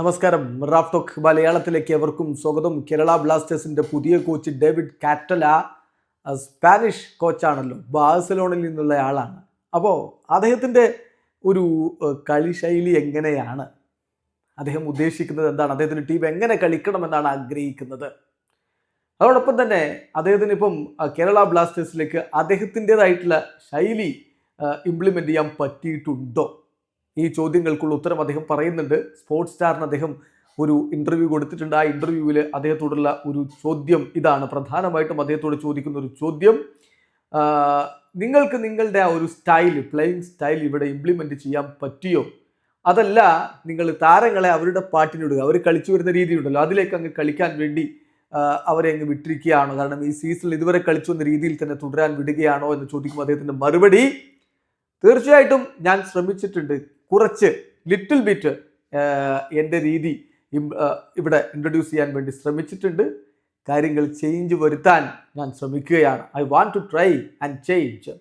നമസ്കാരം. റാഫ്തോക് മലയാളത്തിലേക്ക് എവർക്കും സ്വാഗതം. കേരള ബ്ലാസ്റ്റേഴ്സിന്റെ പുതിയ കോച്ച് ഡേവിഡ് കാറ്റല സ്പാനിഷ് കോച്ചാണല്ലോ ബാഴ്സലോണിൽ നിന്നുള്ള ആളാണ്. അപ്പോൾ അദ്ദേഹത്തിന്റെ ഒരു കളിശൈലി എങ്ങനെയാണ്? അദ്ദേഹം ഉദ്ദേശിക്കുന്നത് എന്താണ്? അദ്ദേഹത്തിന്റെ ടീം എങ്ങനെ കളിക്കണമെന്നാണ് ആഗ്രഹിക്കുന്നത്? അതോടൊപ്പം തന്നെ അദ്ദേഹത്തിന് ഇപ്പം കേരള ബ്ലാസ്റ്റേഴ്സിലേക്ക് അദ്ദേഹത്തിന്റെതായിട്ടുള്ള ശൈലി ഇംപ്ലിമെന്റ് ചെയ്യാൻ പറ്റിയിട്ടുണ്ടോ? ഈ ചോദ്യങ്ങൾക്കുള്ള ഉത്തരം അദ്ദേഹം പറയുന്നുണ്ട്. സ്പോർട്സ് സ്റ്റാറിന് അദ്ദേഹം ഒരു ഇന്റർവ്യൂ കൊടുത്തിട്ടുണ്ട്. ആ ഇന്റർവ്യൂവിൽ അദ്ദേഹത്തോടുള്ള ഒരു ചോദ്യം ഇതാണ്. പ്രധാനമായിട്ടും അദ്ദേഹത്തോട് ചോദിക്കുന്ന ഒരു ചോദ്യം നിങ്ങൾക്ക് നിങ്ങളുടെ ആ ഒരു സ്റ്റൈൽ പ്ലേയിങ് സ്റ്റൈൽ ഇവിടെ ഇംപ്ലിമെന്റ് ചെയ്യാൻ പറ്റിയോ? അതല്ല നിങ്ങൾ താരങ്ങളെ അവരുടെ പാട്ടിനിടുക. അവർ കളിച്ചു വരുന്ന രീതിയുണ്ടല്ലോ അതിലേക്ക് അങ്ങ് കളിക്കാൻ വേണ്ടി അവരെ അങ്ങ് വിട്ടിരിക്കുകയാണോ. കാരണം ഈ സീസണിൽ ഇതുവരെ കളിച്ചു വന്ന രീതിയിൽ തന്നെ തുടരാൻ വിടുകയാണോ എന്ന് ചോദിക്കുമ്പോൾ അദ്ദേഹത്തിന്റെ മറുപടി തീർച്ചയായിട്ടും ഞാൻ ശ്രമിച്ചിട്ടുണ്ട്. കുറച്ച് ലിറ്റിൽ ബിറ്റ് എന്റെ രീതി ഇവിടെ ഇൻട്രൊഡ്യൂസ് ചെയ്യാൻ വേണ്ടി ശ്രമിച്ചിട്ടുണ്ട്. കാര്യങ്ങൾ ചേഞ്ച് വരുത്താൻ ഞാൻ ശ്രമിക്കുകയാണ്. I want to try and change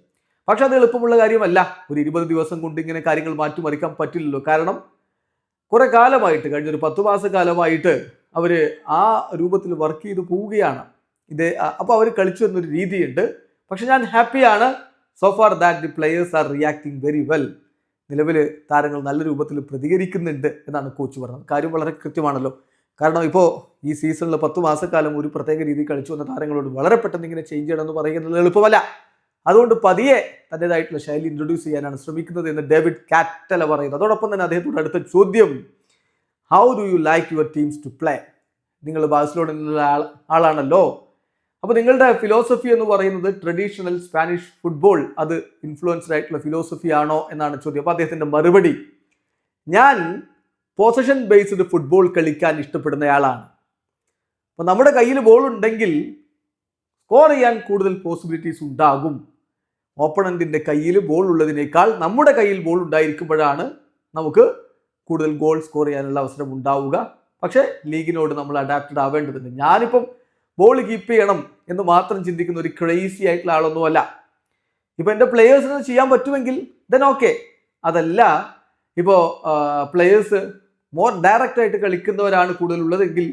പക്ഷെ അത് എളുപ്പമുള്ള കാര്യമല്ല. ഒരു ഇരുപത് ദിവസം കൊണ്ട് ഇങ്ങനെ കാര്യങ്ങൾ മാറ്റിമറിക്കാൻ പറ്റില്ലല്ലോ. കാരണം കുറെ കാലമായിട്ട് കഴിഞ്ഞൊരു പത്ത് മാസ കാലമായിട്ട് അവർ ആ രൂപത്തിൽ വർക്ക് ചെയ്ത് പോവുകയാണ്. ഇത് അപ്പോൾ അവർ കളിച്ചു വരുന്നൊരു രീതിയുണ്ട്. പക്ഷെ ഞാൻ ഹാപ്പിയാണ് so far that the players are reacting very well നിലവിൽ താരങ്ങൾ നല്ല രൂപത്തിൽ പ്രതികരിക്കുന്നുണ്ട് എന്നാണ് കോച്ച് പറഞ്ഞത്. കാര്യം വളരെ കൃത്യമാണല്ലോ. കാരണം ഇപ്പോൾ ഈ സീസണിൽ പത്ത് മാസക്കാലം ഒരു പ്രത്യേക രീതിയിൽ കളിച്ചു വന്ന താരങ്ങളോട് വളരെ പെട്ടെന്ന് ഇങ്ങനെ ചേഞ്ച് ചെയ്യണമെന്ന് പറയുന്നത് എളുപ്പമല്ല. അതുകൊണ്ട് പതിയെ തന്റെതായിട്ടുള്ള ശൈലി ഇൻട്രൊഡ്യൂസ് ചെയ്യാനാണ് ശ്രമിക്കുന്നത് എന്ന് ഡേവിഡ് കാറ്റല പറയുന്നത് അതോടൊപ്പം തന്നെ അദ്ദേഹത്തോട് അടുത്ത ചോദ്യം how do you like your teams to play നിങ്ങൾ ആൾ ആളാണല്ലോ. അപ്പോൾ നിങ്ങളുടെ ഫിലോസഫി എന്ന് പറയുന്നത് ട്രഡീഷണൽ സ്പാനിഷ് ഫുട്ബോൾ അത് ഇൻഫ്ലുവൻസ്ഡ് ആയിട്ടുള്ള ഫിലോസഫി ആണോ എന്നാണ് ചോദ്യം. അപ്പോൾ അദ്ദേഹത്തിന്റെ മറുപടി ഞാൻ പൊസഷൻ ബേസ്ഡ് ഫുട്ബോൾ കളിക്കാൻ ഇഷ്ടപ്പെടുന്നയാളാണ്. അപ്പോൾ നമ്മുടെ കയ്യിൽ ബോൾ ഉണ്ടെങ്കിൽ സ്കോർ ചെയ്യാൻ കൂടുതൽ പോസിബിലിറ്റീസ് ഉണ്ടാകും. ഓപ്പണന്റിന്റെ കയ്യിൽ ബോൾ ഉള്ളതിനേക്കാൾ നമ്മുടെ കയ്യിൽ ബോൾ ഉണ്ടായിരിക്കുമ്പോഴാണ് നമുക്ക് കൂടുതൽ ഗോൾ സ്കോർ ചെയ്യാനുള്ള അവസരം ഉണ്ടാവുക. പക്ഷേ ലീഗിനോട് നമ്മൾ അഡാപ്റ്റഡ് ആവേണ്ടതുണ്ട്. ഞാനിപ്പം ബോൾ കീപ്പ് ചെയ്യണം എന്ന് മാത്രം ചിന്തിക്കുന്ന ഒരു ക്രേസി ആയിട്ടുള്ള ആളൊന്നുമല്ല ഇപ്പോൾ എന്റെ പ്ലെയേഴ്സിന് ചെയ്യാൻ പറ്റുമെങ്കിൽ ദെൻ ഓക്കെ അതല്ല ഇപ്പോൾ പ്ലെയേഴ്സ് മോർ ഡയറക്റ്റ് ആയിട്ട് കളിക്കുന്നവരാണ് കൂടുതലുള്ളതെങ്കിൽ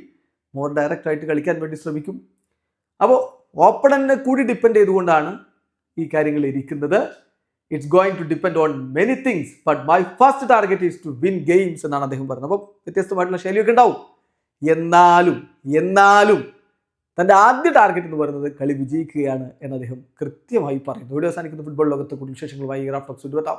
മോർ ഡയറക്റ്റ് ആയിട്ട് കളിക്കാൻ വേണ്ടി ശ്രമിക്കും. അപ്പോൾ ഓപ്പണനെ കൂടി ഡിപ്പെൻഡ് ചെയ്തുകൊണ്ടാണ് ഈ കാര്യങ്ങൾ ഇരിക്കുന്നത്. It's going to depend on many things but my first target is to win games എന്നാണ് അദ്ദേഹം പറഞ്ഞത്. അപ്പോൾ വ്യത്യസ്തമായിട്ടുള്ള ശൈലിയൊക്കെ ഉണ്ടാവും. എന്നാലും എന്നാലും തന്റെ ആദ്യ ടാർഗറ്റ് എന്ന് പറയുന്നത് കളി വിജയിക്കുകയാണ് എന്ന് അദ്ദേഹം കൃത്യമായി പറയുന്നു. ഇവിടെ അവസാനിക്കുന്ന. ഫുട്ബോൾ ലോകത്തെ കൂടുതൽ വിശേഷങ്ങളുമായി റാഫ്റ്റോക്സ് ഇരുപത്താം